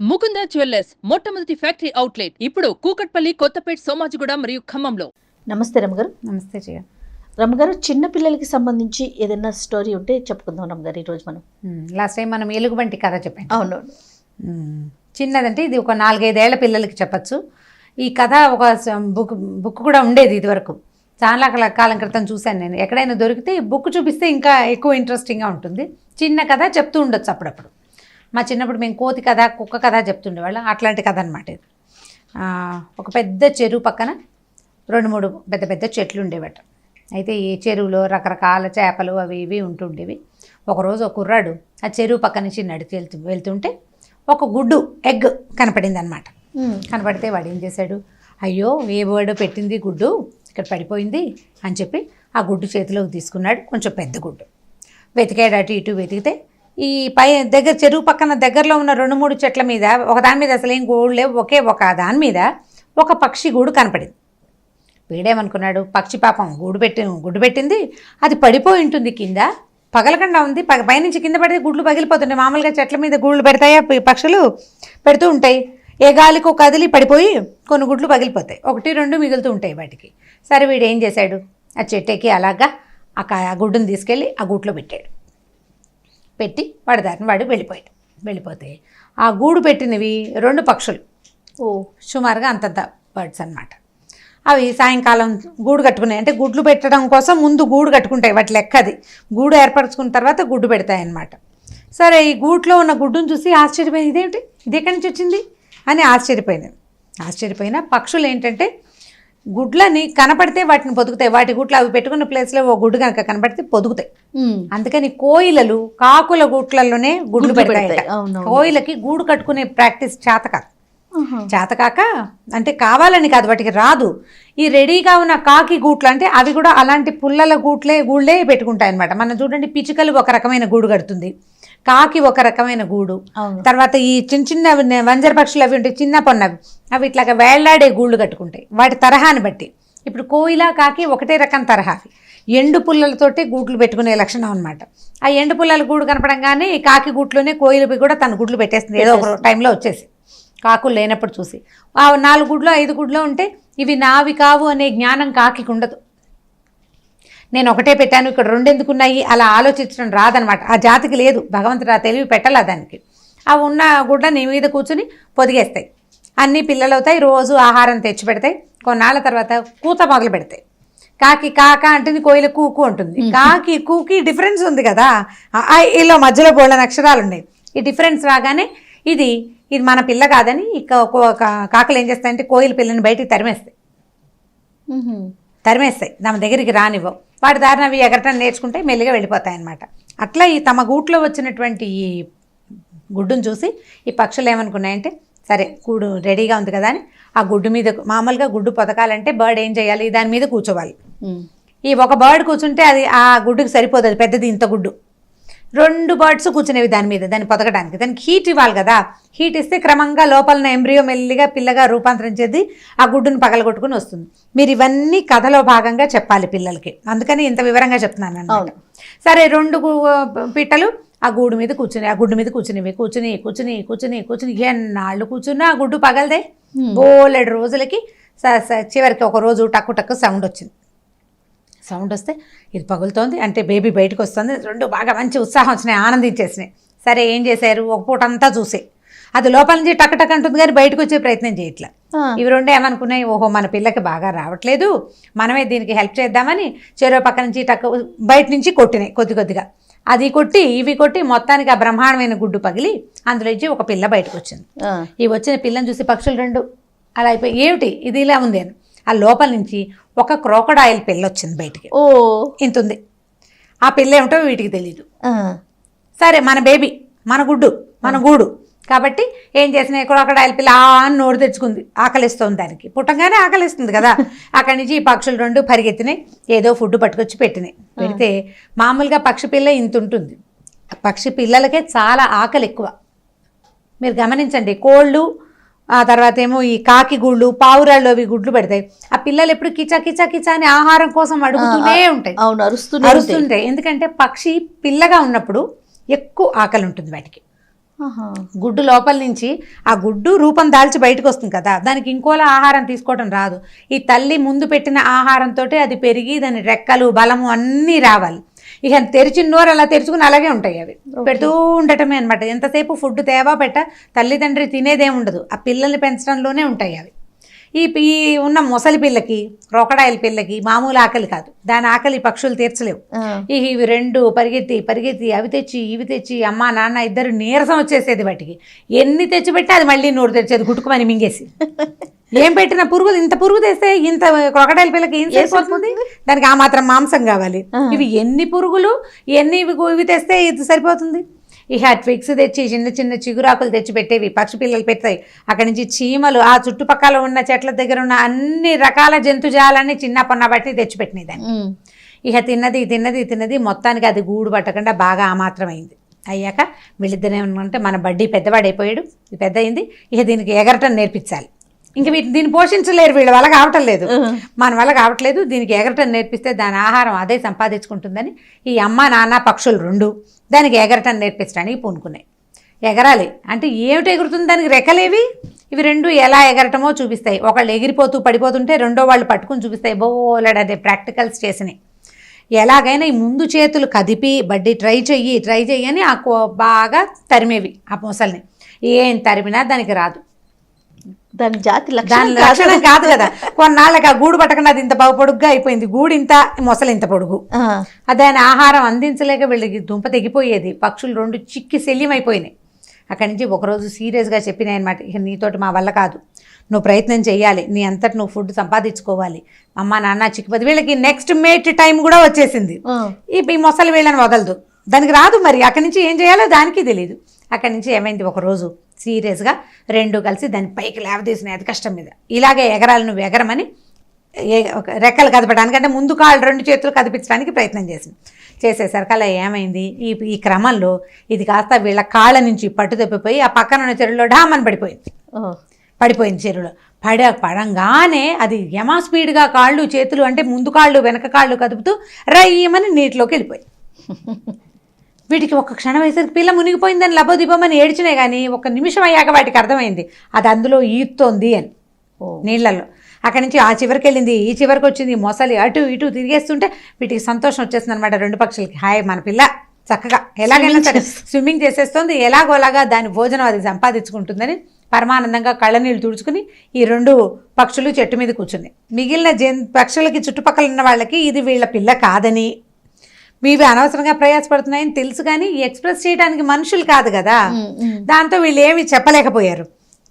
Mukunda jewellers మొట్టమొదటి factory outlet ఇప్పుడు కూకట్పల్లి కొత్తపేట్ సోమాజిగూడ మరియు ఖమ్మంలో. నమస్తే రమ్మగారు నమస్తే జయ. రమ్మగారు చిన్న పిల్లలకి సంబంధించి ఏదైనా స్టోరీ ఉంటే చెప్పుకుందాం రమ్మగారు ఈరోజు మనం. లాస్ట్ టైం మనం ఎలుగుబంటి కథ చెప్పాను అవును. చిన్నదంటే ఇది ఒక నాలుగైదేళ్ళ పిల్లలకి చెప్పచ్చు. ఈ కథ ఒక బుక్ బుక్ కూడా ఉండేది ఇదివరకు. చాలా కాల- కాలం క్రితం చూశాను నేను. ఎక్కడైనా దొరికితే ఈ బుక్ చూపిస్తే ఇంకా ఎక్కువ ఇంట్రెస్టింగ్గా ఉంటుంది. చిన్న కథ చెప్తూ ఉండొచ్చు అప్పుడప్పుడు. మా చిన్నప్పుడు మేము కోతి కథ కుక్క కథ చెప్తుండేవాళ్ళం. అట్లాంటి కథ అనమాట ఇది. ఒక పెద్ద చెరువు పక్కన రెండు మూడు పెద్ద పెద్ద చెట్లు ఉండేవట. అయితే ఈ చెరువులో రకరకాల చేపలు అవి ఇవి ఉంటుండేవి. ఒకరోజు ఒక కుర్రాడు ఆ చెరువు పక్క నుంచి నడిచి వెళ్తూ వెళ్తుంటే ఒక గుడ్డు ఎగ్ కనపడింది అనమాట కనపడితే వాడు ఏం చేశాడు? అయ్యో ఏ బర్డ్ పెట్టింది గుడ్డు? ఇక్కడ పడిపోయింది అని చెప్పి ఆ గుడ్డు చేతిలోకి తీసుకున్నాడు. కొంచెం పెద్ద గుడ్డు. వెతికాడు అటు ఇటు వెతికితే ఈ పై దగ్గర చెరువు పక్కన దగ్గరలో ఉన్న రెండు మూడు చెట్ల మీద ఒక దాని మీద అసలు ఏం గూడు లేవు ఒకే ఒక దాని మీద ఒక పక్షి గూడు కనపడింది. వీడేమనుకున్నాడు? పక్షి పాపం గూడు పెట్టి గుడ్డు పెట్టింది అది పడిపోయి ఉంటుంది కింద పగలకుండా ఉంది పగ పైనుంచి కింద పడితే గుడ్లు పగిలిపోతుంటాయి. మామూలుగా చెట్ల మీద గూళ్ళు పెడతాయా? పక్షులు పెడుతూ ఉంటాయి. ఏ గాలికో కదిలి పడిపోయి కొన్ని గుడ్లు పగిలిపోతాయి. ఒకటి రెండు మిగులుతూ ఉంటాయి వాటికి. సరే వీడు ఏం చేశాడు? ఆ చెట్టెక్కి అలాగా ఆ గుడ్డును ఆ తీసుకెళ్ళి ఆ గుట్లో పెట్టాడు. పెట్టి వాడి దారిని వాడు వెళ్ళిపోయాడు. వెళ్ళిపోతే ఆ గూడు పెట్టినవి రెండు పక్షులు. ఓ సుమారుగా అంతంత బర్డ్స్ అన్నమాట. అవి సాయంకాలం గూడు కట్టుకున్నాయి అంటే గుడ్లు పెట్టడం కోసం ముందు గూడు కట్టుకుంటాయి. వాటి లెక్క అది. గూడు ఏర్పరచుకున్న తర్వాత గుడ్డు పెడతాయి అన్నమాట. సరే ఈ గూట్లో ఉన్న గుడ్డును చూసి ఆశ్చర్యపోయింది. ఇదేంటి? ఇది ఎక్కడి నుంచి వచ్చింది? అని ఆశ్చర్యపోయింది. ఆశ్చర్యపోయిన పక్షులు ఏంటంటే గుడ్లని కనపడితే వాటిని పొదుగుతాయి. వాటి గుడ్లు అవి పెట్టుకున్న ప్లేస్లో ఓ గుడ్డు కనుక కనపడితే పొదుగుతాయి. అందుకని కోయిలలు కాకుల గుట్లలోనే గుడ్లు పెడతాయి. కోయిలకి గూడు కట్టుకునే ప్రాక్టీస్ చేత కాదు చేతకాక అంటే కావాలని కాదు వాటికి రాదు. ఈ రెడీగా ఉన్న కాకి గూట్లు అంటే అవి కూడా అలాంటి పుల్లల గూట్లే గూళ్ళే పెట్టుకుంటాయి అనమాట మనం చూడండి పిచ్చుకలు ఒక రకమైన గూడు కడుతుంది. కాకి ఒక రకమైన గూడు. తర్వాత ఈ చిన్న చిన్న వంజర పక్షులు అవి ఉంటాయి చిన్న పొన్నవి. అవి ఇట్లాగా వేళ్ళాడే గూళ్ళు కట్టుకుంటాయి. వాటి తరహాని బట్టి. ఇప్పుడు కోయిల కాకి ఒకటే రకం తరహావి ఎండు పుల్లలతోటి గూట్లు పెట్టుకునే లక్షణం అనమాట ఆ ఎండు పుల్లల గూడు కనపడంగానే ఈ కాకి గూట్లోనే కోయిలవి కూడా తన గుడ్లు పెట్టేస్తుంది. ఏదో ఒక టైంలో వచ్చేసి. కాకులు లేనప్పుడు చూసి. ఆ నాలుగు గుడ్లు ఐదు గుడ్లు ఉంటే ఇవి నావి కావు అనే జ్ఞానం కాకి ఉండదు. నేను ఒకటే పెట్టాను ఇక్కడ రెండు ఎందుకున్నాయి అలా ఆలోచించడం రాదనమాట. ఆ జాతికి లేదు. భగవంతుడు ఆ తెలివి పెట్టాల దానికి. ఆ ఉన్న గుడ్ల నీ మీద కూర్చుని పొదిగేస్తాయి. అన్ని పిల్లలు అవుతాయి రోజు ఆహారం తెచ్చి పెడతాయి కొన్నాళ్ళ తర్వాత కూత మొదలు పెడతాయి. కాకి కాక అంటుంది కోయిల కూకు అంటుంది. కాకి కూకి డిఫరెన్స్ ఉంది కదా. ఇలా మధ్యలో బోళ్ళని అక్షరాలు ఉన్నాయి. ఈ డిఫరెన్స్ రాగానే ఇది ఇది మన పిల్ల కాదని ఇక కాకలు ఏం చేస్తాయంటే కోయిల పిల్లని బయటికి తరిమేస్తాయి. తరిమేస్తాయి. తమ దగ్గరికి రానివ్వవు. వాటి దారిన అవి ఎగరటం నేర్చుకుంటే మెల్లిగా వెళ్ళిపోతాయి అన్నమాట అట్లా ఈ తమ గూట్లో వచ్చినటువంటి ఈ గుడ్డును చూసి ఈ పక్షులు ఏమనుకున్నాయంటే సరే గూడు రెడీగా ఉంది కదా అని ఆ గుడ్డు మీద మామూలుగా గుడ్డు పొదకాలంటే బర్డ్ ఏం చేయాలి? దాని మీద కూర్చోవాలి. ఈ ఒక బర్డ్ కూర్చుంటే అది ఆ గుడ్డుకి సరిపోదు అది పెద్దది ఇంత గుడ్డు. రెండు బర్డ్స్ కూర్చునేవి దాని మీద దాన్ని పొదగడానికి దానికి హీట్ ఇవ్వాలి కదా. హీట్ ఇస్తే క్రమంగా లోపల ఎంబ్రియో మెల్లిగా పిల్లగా రూపాంతరం చెంది ఆ గుడ్డును పగలగొట్టుకుని వస్తుంది. మీరు ఇవన్నీ కథలో భాగంగా చెప్పాలి పిల్లలకి. అందుకని ఇంత వివరంగా చెప్తున్నాను అన్నమాట. సరే రెండు పిట్టలు ఆ గూడు మీద కూర్చుని ఆ గుడ్డు మీద కూర్చునివి. కూర్చుని కూర్చుని కూర్చుని కూర్చుని ఎన్నాళ్ళు కూర్చున్నా ఆ గుడ్డు పగలదే. బోలెడు రోజులకి చివరికి ఒక రోజు టక్కు టక్కు సౌండ్ వచ్చింది. సౌండ్ వస్తే ఇది పగులుతోంది. అంటే బేబీ బయటకు వస్తుంది. రెండు బాగా మంచి ఉత్సాహం వచ్చినాయి ఆనందించేసినాయి సరే ఏం చేశారు? ఒక పూట అంతా చూసే. అది లోపల నుంచి టక్ టక్ అంటుంది కానీ బయటకు వచ్చే ప్రయత్నం చేయట్లే. ఇవి రెండు ఏమనుకున్నాయి? ఓహో మన పిల్లకి బాగా రావట్లేదు. మనమే దీనికి హెల్ప్ చేద్దామని చెరువు పక్క నుంచి టక్ బయట నుంచి కొట్టినాయి కొద్ది కొద్దిగా. అది కొట్టి ఇవి కొట్టి మొత్తానికి ఆ బ్రహ్మాండమైన గుడ్డు పగిలి అందులో నుంచి ఒక పిల్ల బయటకు వచ్చింది. ఈ వచ్చిన పిల్లని చూసి పక్షులు రెండు అలా అయిపోయి ఏమిటి? ఇది ఇలా ఉంది అని. ఆ లోపల నుంచి ఒక క్రోకడాయిల్ పిల్ల వచ్చింది బయటికి. ఓ. ఇంత ఉంది ఆ పిల్ల ఏమిటో వీటికి తెలియదు ఆ. సరే మన బేబీ మన గుడ్డు మన గూడు. కాబట్టి ఏం చేసినాయి? క్రోకడాయిల్ పిల్ల ఆ అని నోరు తెచ్చుకుంది ఆకలిస్తుంది దానికి. పుట్టంగానే ఆకలిస్తుంది కదా. అక్కడి నుంచి ఈ పక్షులు రెండు పరిగెత్తినాయి. ఏదో ఫుడ్ పట్టుకొచ్చి పెట్టినాయి. పెడితే మామూలుగా పక్షి పిల్ల ఇంత ఉంటుంది. పక్షి పిల్లలకే చాలా ఆకలి ఎక్కువ. మీరు గమనించండి కోళ్ళు ఆ తర్వాత ఏమో ఈ కాకి గుళ్ళు పావురాళ్ళు అవి గుడ్లు పెడతాయి. ఆ పిల్లలు ఎప్పుడు కిచా కిచా కిచా అని ఆహారం కోసం అడుగుతూనే ఉంటాయి. అవును. అరుస్తుంటాయి. ఎందుకంటే పక్షి పిల్లగా ఉన్నప్పుడు ఎక్కువ ఆకలి ఉంటుంది వాటికి. గుడ్డు లోపల నుంచి ఆ గుడ్డు రూపం దాల్చి బయటకు వస్తుంది కదా. దానికి ఇంకోలా ఆహారం తీసుకోవడం రాదు. ఈ తల్లి ముందు పెట్టిన ఆహారంతో అది పెరిగి దాని రెక్కలు బలము అన్నీ రావాలి. ఇక తెరిచిన నోరు అలా తెరుచుకుని అలాగే ఉంటాయి అవి. పెడుతూ ఉండటమే అనమాట ఎంతసేపు ఫుడ్ తేవా పెట్ట తల్లిదండ్రి తినేదేం ఉండదు. ఆ పిల్లల్ని పెంచడంలోనే ఉంటాయి అవి. ఈ ఈ ఉన్న మొసలి పిల్లకి క్రోకడాయిల పిల్లకి మామూలు ఆకలి కాదు. దాని ఆకలి పక్షులు తీర్చలేవు. ఇవి రెండు పరిగెత్తి పరిగెత్తి అవి తెచ్చి ఇవి తెచ్చి అమ్మ నాన్న ఇద్దరు నీరసం వచ్చేసేది వాటికి. ఎన్ని తెచ్చిపెట్టి అది మళ్ళీ నోరు తెచ్చేది గుట్టుకుమని మింగేసి. ఏం పెట్టిన పురుగు ఇంత పురుగు తెస్తే ఇంత క్రొకడైల పిల్లకి ఏం సరిపోతుంది? దానికి ఆ మాత్రం మాంసం కావాలి. ఇవి ఎన్ని పురుగులు ఎన్ని ఇవి ఇవి తెస్తే ఇది సరిపోతుంది? ఇక ట్విక్స్ తెచ్చి చిన్న చిన్న చిగురాకులు తెచ్చి పెట్టేవి పక్షి పిల్లలు పెడతాయి. అక్కడి నుంచి చీమలు ఆ చుట్టుపక్కల ఉన్న చెట్ల దగ్గర ఉన్న అన్ని రకాల జంతుజాలన్నీ చిన్న పొన్న బట్టి తెచ్చిపెట్టినాయి దాన్ని ఉమ్. ఇక తిన్నది తిన్నది తిన్నది మొత్తానికి అది గూడు పట్టకుండా బాగా ఆ మాత్రం అయింది అయ్యాక వీళ్ళిద్దరు ఏమనుకుంటే మన బడ్డీ పెద్దవాడైపోయాడు ఇది పెద్ద అయింది ఇక దీనికి ఎగరటం నేర్పించాలి. ఇంక వీటిని దీన్ని పోషించలేరు వీళ్ళ వల్ల కావటం లేదు. మన వల్ల కావట్లేదు. దీనికి ఎగరటం నేర్పిస్తే దాని ఆహారం అదే సంపాదించుకుంటుందని ఈ అమ్మ నాన్న పక్షులు రెండు దానికి ఎగరటం నేర్పించడానికి పూనుకున్నాయి. ఎగరాలి. అంటే ఏమిటి ఎగురుతుంది? దానికి రెక్కలేవి ఇవి రెండు ఎలా ఎగరటమో చూపిస్తాయి. ఒకళ్ళు ఎగిరిపోతూ పడిపోతుంటే రెండో వాళ్ళు పట్టుకుని చూపిస్తాయి. బోలెడ్ అదే ప్రాక్టికల్స్ చేసినాయి ఎలాగైనా ఈ ముందు చేతులు కదిపి బడ్డీ ట్రై చెయ్యి ట్రై చెయ్యి అని ఆ కో- బాగా తరిమేవి ఆ మొసల్ని. ఏం తరిమినా దానికి రాదు. దాని జాతి దాని లక్షణం కాదు కదా. కొన్నాళ్ళకి ఆ గూడు పట్టకుండా అది ఇంత బాగా పొడుగ్గా అయిపోయింది. గూడు ఇంత మొసలు ఇంత పొడుగు. దాని ఆహారం అందించలేక వీళ్ళకి దుంప తెగిపోయేది. పక్షులు రెండు చిక్కి శల్యం అయిపోయినాయి అక్కడి నుంచి ఒకరోజు సీరియస్గా చెప్పినాయి అనమాట ఇక నీతోటి మా వల్ల కాదు. నువ్వు ప్రయత్నం చేయాలి నీ అంతటి నువ్వు ఫుడ్ సంపాదించుకోవాలి. అమ్మ నాన్న చిక్కుపది వీళ్ళకి నెక్స్ట్ మేట్ టైం కూడా వచ్చేసింది. ఈ మొసలి వీళ్ళని వదలదు. దానికి రాదు మరి. అక్కడి నుంచి ఏం చేయాలో దానికి తెలియదు అక్కడి నుంచి ఏమైంది? ఒకరోజు సీరియస్గా రెండు కలిసి దాని పైకి లేవదీసినాయి అది కష్టం మీద. ఇలాగే ఎగరాలి నువ్వు ఎగరమని ఒక రెక్కలు కదపడానికి అంటే ముందు కాళ్ళు రెండు చేతులు కదిపించడానికి ప్రయత్నం చేసింది. చేసేసరికి అలా ఏమైంది? ఈ ఈ క్రమంలో ఇది కాస్త వీళ్ళ కాళ్ళ నుంచి పట్టు తప్పిపోయి ఆ పక్కన ఉన్న చెరువులో డామని పడిపోయింది. పడిపోయింది చెరువులో. పడ పడంగానే అది యమా స్పీడ్గా కాళ్ళు చేతులు అంటే ముందు కాళ్ళు వెనక కాళ్ళు కదుపుతూ రయ్యమని నీటిలోకి వెళ్ళిపోయి వీటికి ఒక క్షణం వేసరికి పిల్ల మునిగిపోయిందని లబోదిబోమని ఏడ్చినాయి కానీ ఒక నిమిషం అయ్యాక వాటికి అర్థమైంది. అది అందులో ఈత్తోంది అని ఓ. నీళ్ళల్లో. అక్కడి నుంచి ఆ చివరికి వెళ్ళింది. ఈ చివరికి వచ్చింది మొసలి. అటు ఇటు తిరిగేస్తుంటే వీటికి సంతోషం వచ్చేసింది అనమాట రెండు పక్షులకి. హాయ్ మన పిల్ల. చక్కగా. ఎలాగైనా సరే స్విమ్మింగ్ చేసేస్తుంది. ఎలాగోలాగా దాని భోజనం అది సంపాదించుకుంటుందని పరమానందంగా కళ్ళనీళ్ళు తుడుచుకుని ఈ రెండు పక్షులు చెట్టు మీద కూర్చున్నాయి. మిగిలిన జన్ పక్షులకి చుట్టుపక్కల ఉన్న వాళ్ళకి ఇది వీళ్ళ పిల్ల కాదని ఇవి అనవసరంగా ప్రయాసపడుతున్నాయని తెలుసు కానీ ఎక్స్ప్రెస్ చేయడానికి మనుషులు కాదు కదా. దాంతో వీళ్ళు ఏమి చెప్పలేకపోయారు.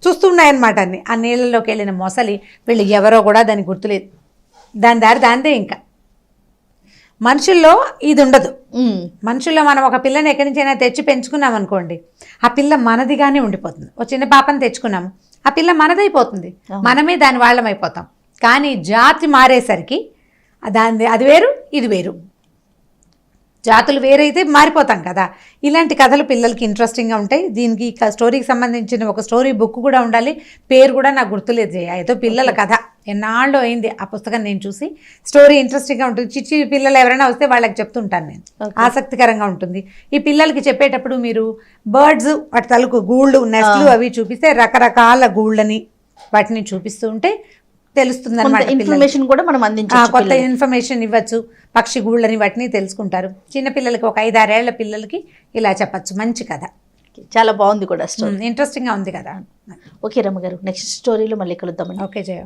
చూస్తున్నాయన్నమాట అన్ని. ఆ నీళ్ళలోకి వెళ్ళిన మొసలి వీళ్ళు ఎవరో కూడా దానికి గుర్తులేదు. దాని దారి దాందే ఇంకా. మనుషుల్లో ఇది ఉండదు. మనుషుల్లో మనం ఒక పిల్లని ఎక్కడి నుంచైనా తెచ్చి పెంచుకున్నాం అనుకోండి ఆ పిల్ల మనదిగానే ఉండిపోతుంది. ఒక చిన్న పాపని తెచ్చుకున్నాము ఆ పిల్ల మనదైపోతుంది. మనమే దాని వాళ్ళం అయిపోతాం కానీ జాతి మారేసరికి దాని అది వేరు ఇది వేరు. జాతులు వేరైతే మారిపోతాం కదా. ఇలాంటి కథలు పిల్లలకి ఇంట్రెస్టింగ్గా ఉంటాయి. దీనికి స్టోరీకి సంబంధించిన ఒక స్టోరీ బుక్ కూడా ఉండాలి. పేరు కూడా నాకు గుర్తులేదు జయ. ఏదో పిల్లల కథ. ఎన్నాళ్ళు అయింది ఆ పుస్తకం నేను చూసి. స్టోరీ ఇంట్రెస్టింగ్గా ఉంటుంది. చిచ్చి పిల్లలు ఎవరైనా వస్తే వాళ్ళకి చెప్తుంటాను నేను. ఆసక్తికరంగా ఉంటుంది. ఈ పిల్లలకి చెప్పేటప్పుడు మీరు బర్డ్స్ వాటి తలకు గూళ్ళు నెస్ట్లు అవి చూపిస్తే రకరకాల గూళ్ళని వాటిని చూపిస్తూ ఉంటే తెలుస్తుంది అనమాట ఇన్ఫర్మేషన్ కూడా మనం కొత్త. ఇన్ఫర్మేషన్ ఇవ్వచ్చు. పక్షి గూళ్ళని వాటిని తెలుసుకుంటారు. చిన్న పిల్లలకి ఒక ఐదారేళ్ళ పిల్లలకి ఇలా చెప్పచ్చు. మంచి కథ. చాలా బాగుంది కూడా స్టోరీ ఇంట్రెస్టింగ్గా ఉంది కదా. ఓకే రమ్మ గారు నెక్స్ట్ స్టోరీలో మళ్ళీ కలుద్దామండి. ఓకే జయ.